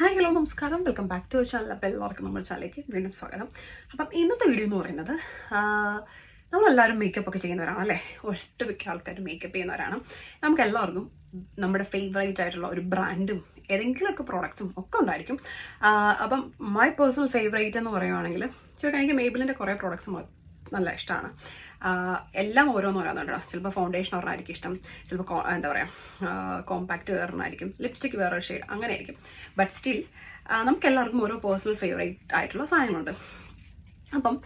Hi hello നമസ്കാരം. Welcome back to channel. അപ്പോൾ എല്ലാവർക്കും നമ്മുടെ ചാനലിലേക്ക് വീണ്ടും സ്വാഗതം. അപ്പം ഇന്നത്തെ വീഡിയോ എന്ന് പറയുന്നത് നമ്മളെല്ലാവരും മേക്കപ്പ് ഒക്കെ ചെയ്യുന്നവരാണ് അല്ലേ? ഒട്ടുമിക്ക ആൾക്കാരും മേക്കപ്പ് ചെയ്യുന്നവരാണ്. നമുക്ക് എല്ലാവർക്കും നമ്മുടെ ഫേവറേറ്റ് ആയിട്ടുള്ള ഒരു ബ്രാൻഡും ഏതെങ്കിലുമൊക്കെ പ്രോഡക്റ്റ്സും ഒക്കെ ഉണ്ടായിരിക്കും. അപ്പം മൈ പേഴ്സണൽ ഫേവറേറ്റ് എന്ന് പറയുവാണെങ്കിൽ ചോദിക്കാൻ എനിക്ക് മേബിളിന്റെ കുറേ പ്രോഡക്ട്സ് നല്ല ഇഷ്ടമാണ്. എല്ലാം ഓരോന്ന് ഓരോന്നുണ്ടോ ചിലപ്പോൾ ഫൗണ്ടേഷൻ ഒരെണ്ണമായിരിക്കും ഇഷ്ടം. ചിലപ്പോൾ എന്താ പറയുക കോമ്പാക്റ്റ് വേറൊരെണ്ണമായിരിക്കും ലിപ്സ്റ്റിക് വേറൊരു ഷെയ്ഡ് അങ്ങനെ ആയിരിക്കും. ബട്ട് സ്റ്റിൽ നമുക്ക് എല്ലാവർക്കും ഓരോ പേഴ്സണൽ ഫേവറേറ്റ് ആയിട്ടുള്ള സാധനങ്ങളുണ്ട്. അപ്പം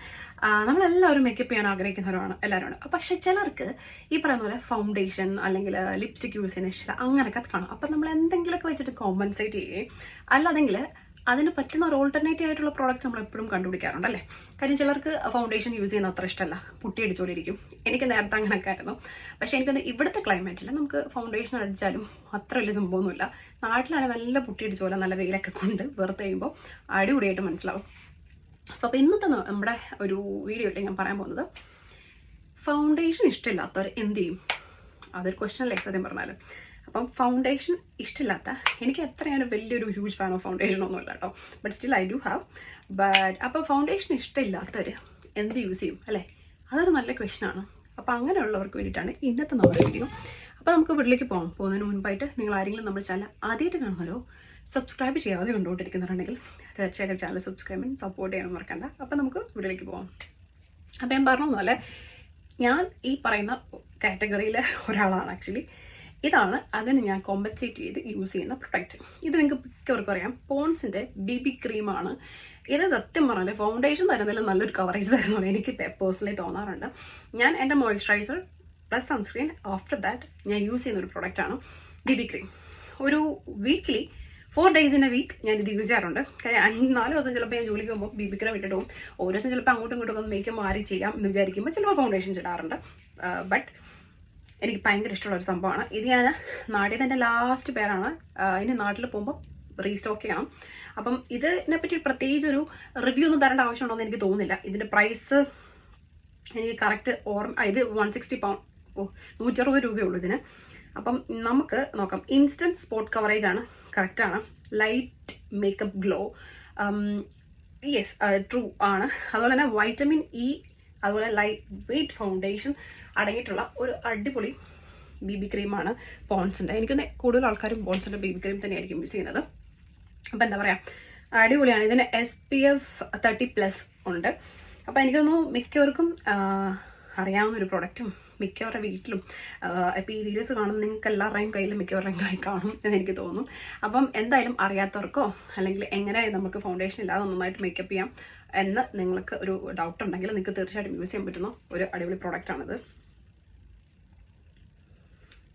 നമ്മളെല്ലാവരും മേക്കപ്പ് ചെയ്യാൻ ആഗ്രഹിക്കുന്നവരാണ് എല്ലാവരും പക്ഷെ ചിലർക്ക് ഈ പറയുന്ന പോലെ ഫൗണ്ടേഷൻ അല്ലെങ്കിൽ ലിപ്സ്റ്റിക് യൂസ് ചെയ്യുന്ന ഇഷ്ടം അങ്ങനെയൊക്കെ കാണും. അപ്പം നമ്മൾ എന്തെങ്കിലുമൊക്കെ വെച്ചിട്ട് കോമ്പൻസേറ്റ് ചെയ്യുകയും അല്ലാതെങ്കിൽ അതിന് പറ്റുന്ന ഒരു ഓൾട്ടർനേറ്റീവ് ആയിട്ടുള്ള പ്രോഡക്റ്റ് നമ്മൾ എപ്പോഴും കണ്ടുപിടിക്കാറുണ്ട് അല്ലേ? കാര്യം ചിലർക്ക് ഫൗണ്ടേഷൻ യൂസ് ചെയ്യുന്ന അത്ര ഇഷ്ടമല്ല പുട്ടി അടിച്ചുകൊണ്ടിരിക്കും എനിക്ക് നേരത്തെ അങ്ങനെയൊക്കെ ആയിരുന്നു പക്ഷേ എനിക്കൊന്ന് ഇവിടുത്തെ ക്ലൈമറ്റിൽ നമുക്ക് ഫൗണ്ടേഷൻ അടിച്ചാലും അത്ര വലിയ സംഭവമൊന്നുമില്ല. നാട്ടിലാണെങ്കിൽ നല്ല പുട്ടി പോലെ നല്ല വെയിലൊക്കെ കൊണ്ട് വെറുതെ കഴിയുമ്പോൾ അടിപൊളിയായിട്ട് മനസ്സിലാവും. സോ അപ്പോൾ ഇന്നത്തെ നമ്മുടെ ഒരു വീഡിയോയിൽ ഞാൻ പറയാൻ പോകുന്നത് ഫൗണ്ടേഷൻ ഇഷ്ടമില്ലാത്തവർ എന്ത് ചെയ്യും? അതൊരു ക്വസ്റ്റൻ അല്ലേ സത്യം പറഞ്ഞാൽ അപ്പം ഫൗണ്ടേഷൻ ഇഷ്ടമില്ലാത്ത എനിക്ക് എത്രയാണ് വലിയൊരു ഹ്യൂജ് ഫാൻ ഓഫ് ഫൗണ്ടേഷൻ ഒന്നും ഇല്ല കേട്ടോ. But still I do have but അപ്പോൾ ഫൗണ്ടേഷൻ ഇഷ്ടമില്ലാത്തവർ എന്ത് യൂസ് ചെയ്യും അല്ലേ? അതൊരു നല്ല ക്വസ്റ്റ്യൻ ആണ്. അപ്പോൾ അങ്ങനെയുള്ളവർക്ക് വേണ്ടിയിട്ടാണ് ഇന്നത്തെ നമ്മുടെ വീഡിയോ അപ്പോൾ നമുക്ക് വീട്ടിലേക്ക് പോകാം. പോകുന്നതിന് മുൻപായിട്ട് നിങ്ങൾ ആരെങ്കിലും നമ്മുടെ ചാനൽ ആദ്യമായിട്ട് കാണുന്നവരോ സബ്സ്ക്രൈബ് ചെയ്യാതെ കണ്ടുകൊണ്ടിരിക്കുന്നുണ്ടെങ്കിൽ തീർച്ചയായിട്ടും ചാനൽ സബ്സ്ക്രൈബ് ചെയ്യാൻ സപ്പോർട്ട് ചെയ്യാൻ മറക്കണ്ട. അപ്പോൾ നമുക്ക് വീട്ടിലേക്ക് പോകാം. അപ്പോൾ ഞാൻ പറഞ്ഞ പോലെ ഞാൻ ഈ പറയുന്ന കാറ്റഗറിയിലെ ഒരാളാണ് ആക്ച്വലി ഇതാണ് അതിന് ഞാൻ കോമ്പൻസേറ്റ് ചെയ്ത് യൂസ് ചെയ്യുന്ന പ്രൊഡക്റ്റ് ഇത് നിങ്ങൾക്ക് മിക്കവർക്കും അറിയാം. പോൺസിന്റെ ബി ബി ക്രീമാണ് ഇത് സത്യം പറഞ്ഞാൽ ഫൗണ്ടേഷൻ തരുന്നതിൽ നല്ലൊരു കവറേജ് തരുന്നതാണ്. എനിക്ക് പേഴ്സണലി തോന്നാറുണ്ട്. ഞാൻ എന്റെ moisturiser plus sunscreen after that ഞാൻ യൂസ് ചെയ്യുന്ന ഒരു പ്രൊഡക്റ്റാണ് ബി ബി ക്രീം ഒരു weekly four days in a week ഞാൻ ഇത് യൂസ് ചെയ്യാറുണ്ട്. കാര്യം നാല് ദിവസം ചിലപ്പോൾ ഞാൻ ജോലിക്ക് പോകുമ്പോൾ ബി ബി ക്രീം ഇട്ടിട്ട് പോകും ഓരോ ദിവസം ചിലപ്പോൾ അങ്ങോട്ടും ഇങ്ങോട്ടും ഒന്ന് മേക്കപ്പ് മാറി ചെയ്യാം എന്ന് വിചാരിക്കുമ്പോൾ ചിലപ്പോൾ ഫൗണ്ടേഷൻ ഇടാറുണ്ട്. ബട്ട് എനിക്ക് ഭയങ്കര ഇഷ്ടമുള്ള ഒരു സംഭവമാണ്. ഇത് ഞാൻ നാട്ടിൽ തന്നെ ലാസ്റ്റ് പേരാണ്. ഇനി നാട്ടിൽ പോകുമ്പോൾ റീസ്റ്റോക്ക് ചെയ്യണം. അപ്പം ഇതിനെ പറ്റി പ്രത്യേകിച്ച് ഒരു റിവ്യൂ ഒന്നും തരേണ്ട ആവശ്യമുണ്ടോ എന്ന് എനിക്ക് തോന്നുന്നില്ല. ഇതിന്റെ പ്രൈസ് എനിക്ക് കറക്റ്റ് ഓർമ്മ ഇത് വൺ സിക്സ്റ്റി പൗണ്ട് ഓ നൂറ്ററുപത് രൂപയേ ഉള്ളൂ ഇതിന്. അപ്പം നമുക്ക് നോക്കാം. ഇൻസ്റ്റന്റ് സ്പോട്ട് കവറേജ് ആണ്. കറക്റ്റാണ് light makeup glow yes true ആണ്. അതുപോലെ തന്നെ വൈറ്റമിൻ ഇ അതുപോലെ ലൈറ്റ് വെയ്റ്റ് ഫൗണ്ടേഷൻ അടങ്ങിയിട്ടുള്ള ഒരു അടിപൊളി ബി ബി ക്രീമാണ് പോൺസിന്റെ എനിക്കൊന്ന് കൂടുതൽ ആൾക്കാരും പോൺസിന്റെ ബി ബി ക്രീം തന്നെയായിരിക്കും യൂസ് ചെയ്യുന്നത്. അപ്പം എന്താ പറയുക അടിപൊളിയാണ്. ഇതിന് S P F thirty plus ഉണ്ട്. അപ്പോൾ എനിക്കൊന്നു മിക്കവർക്കും അറിയാവുന്ന ഒരു പ്രൊഡക്റ്റും മിക്കവരുടെ വീട്ടിലും ഇപ്പോൾ ഈ വീഡിയോസ് കാണുന്ന നിങ്ങൾക്ക് എല്ലാവരുടെയും കയ്യിൽ മിക്കവരുടെയും കൈ കാണും എന്ന് എനിക്ക് തോന്നും. അപ്പം എന്തായാലും അറിയാത്തവർക്കോ അല്ലെങ്കിൽ എങ്ങനെ നമുക്ക് ഫൗണ്ടേഷൻ ഇല്ലാതെ നന്നായിട്ട് മേക്കപ്പ് ചെയ്യാം എന്ന് നിങ്ങൾക്ക് ഒരു ഡൗട്ട് ഉണ്ടെങ്കിൽ നിങ്ങൾക്ക് തീർച്ചയായിട്ടും യൂസ് ചെയ്യാൻ പറ്റുന്ന ഒരു അടിപൊളി പ്രോഡക്റ്റാണിത്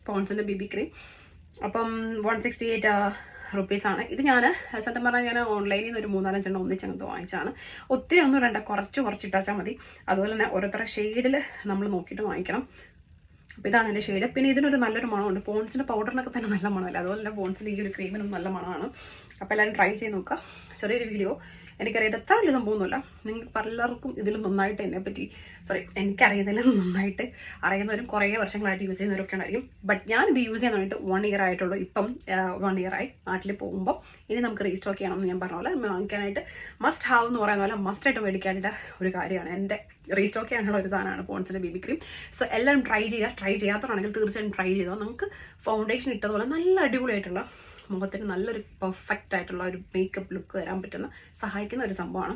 പോൺസിന്റെ ബി ബി ക്രീം അപ്പം വൺ സിക്സ്റ്റി എയ്റ്റ് റുപ്പീസാണ് ഇത് ഞാൻ സത്യം പറഞ്ഞാൽ ഞാൻ ഓൺലൈനിൽ നിന്ന് ഒരു മൂന്നാലഞ്ചെണ്ണം ഒന്നിച്ചങ്ങനത്തെ വാങ്ങിച്ചാണ് ഒത്തിരി ഒന്നും വേണ്ട കുറച്ച് കുറച്ച് ഇട്ടാച്ചാൽ മതി. അതുപോലെ തന്നെ ഓരോരുത്തരുടെ ഷെയ്ഡിൽ നമ്മൾ നോക്കിയിട്ട് വാങ്ങിക്കണം. അപ്പോൾ ഇതാണ് എന്റെ ഷെയ്ഡ് പിന്നെ ഇതിനൊരു നല്ലൊരു മണമുണ്ട്. പോൺസിന്റെ പൗഡറിനൊക്കെ തന്നെ നല്ല മണമല്ല? അതുപോലെ തന്നെ പോൺസിന്റെ ഈ ഒരു ക്രീമിനും നല്ല മണമാണ്. അപ്പോൾ എല്ലാവരും ട്രൈ ചെയ്ത് നോക്കുക. ചെറിയൊരു വീഡിയോ എനിക്കറിയാം ഇത് എത്ര വലിയ സംഭവമൊന്നുമില്ല. നിങ്ങൾക്ക് പലർക്കും ഇതിൽ നന്നായിട്ട് എന്നെ പറ്റി സോറി എനിക്കറിയുന്നതിൽ നന്നായിട്ട് അറിയുന്നവരും കുറേ വർഷങ്ങളായിട്ട് യൂസ് ചെയ്യുന്നവരൊക്കെ ഉണ്ടായിരിക്കും. ബട്ട് ഞാൻ ഇത് യൂസ് ചെയ്യാൻ വേണ്ടിയിട്ട് വൺ ഇയർ ആയിട്ടുള്ളൂ. ഇപ്പം വൺ ഇയർ ആയി നാട്ടിൽ പോകുമ്പോൾ ഇനി നമുക്ക് റീസ്റ്റോക്ക് ചെയ്യണം എന്ന് ഞാൻ പറഞ്ഞ പോലെ വാങ്ങിക്കാനായിട്ട് മസ്റ്റ് ഹാവ് എന്ന് പറയുന്ന പോലെ മസ്റ്റ് ആയിട്ട് മേടിക്കാനായിട്ട് ഒരു കാര്യമാണ്. എന്റെ റീസ്റ്റോക്ക് ചെയ്യാനുള്ള ഒരു സാധനമാണ് പോൺസിന്റെ ബേബി ക്രീം സോ എല്ലാവരും ട്രൈ ചെയ്യുക. ട്രൈ ചെയ്യാത്തതാണെങ്കിൽ തീർച്ചയായും ട്രൈ ചെയ്തോ. നമുക്ക് ഫൗണ്ടേഷൻ ഇട്ടതുപോലെ നല്ല അടിപൊളിയായിട്ടുള്ള മുഖത്തിന് നല്ലൊരു പെർഫെക്റ്റ് ആയിട്ടുള്ള ഒരു മേക്കപ്പ് ലുക്ക് തരാൻ പറ്റുന്ന സഹായിക്കുന്ന ഒരു സംഭവമാണ്.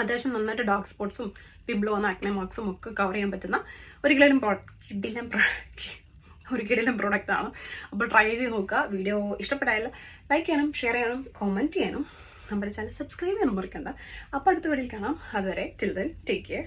അത്യാവശ്യം നന്നായിട്ട് ഡാർക്ക് സ്പോട്ട്സും പിബ്ലോ വന്ന ആക്നെ മാർക്സും ഒക്കെ കവർ ചെയ്യാൻ പറ്റുന്ന ഒരു കിഡിലും കിടിലം ഒരു കിടിലം പ്രോഡക്റ്റ് ആണ്. അപ്പോൾ ട്രൈ ചെയ്ത് നോക്കുക. വീഡിയോ ഇഷ്ടപ്പെട്ടാൽ ലൈക്ക് ചെയ്യണം ഷെയർ ചെയ്യണം കോമന്റ് ചെയ്യണം നമ്മുടെ ചാനൽ സബ്സ്ക്രൈബ് ചെയ്യാൻ മറക്കണ്ട. അപ്പോൾ അടുത്ത വീഡിയോയിൽ കാണാം. അതുവരെ ടിൽ ദെൻ ടേക്ക് കെയർ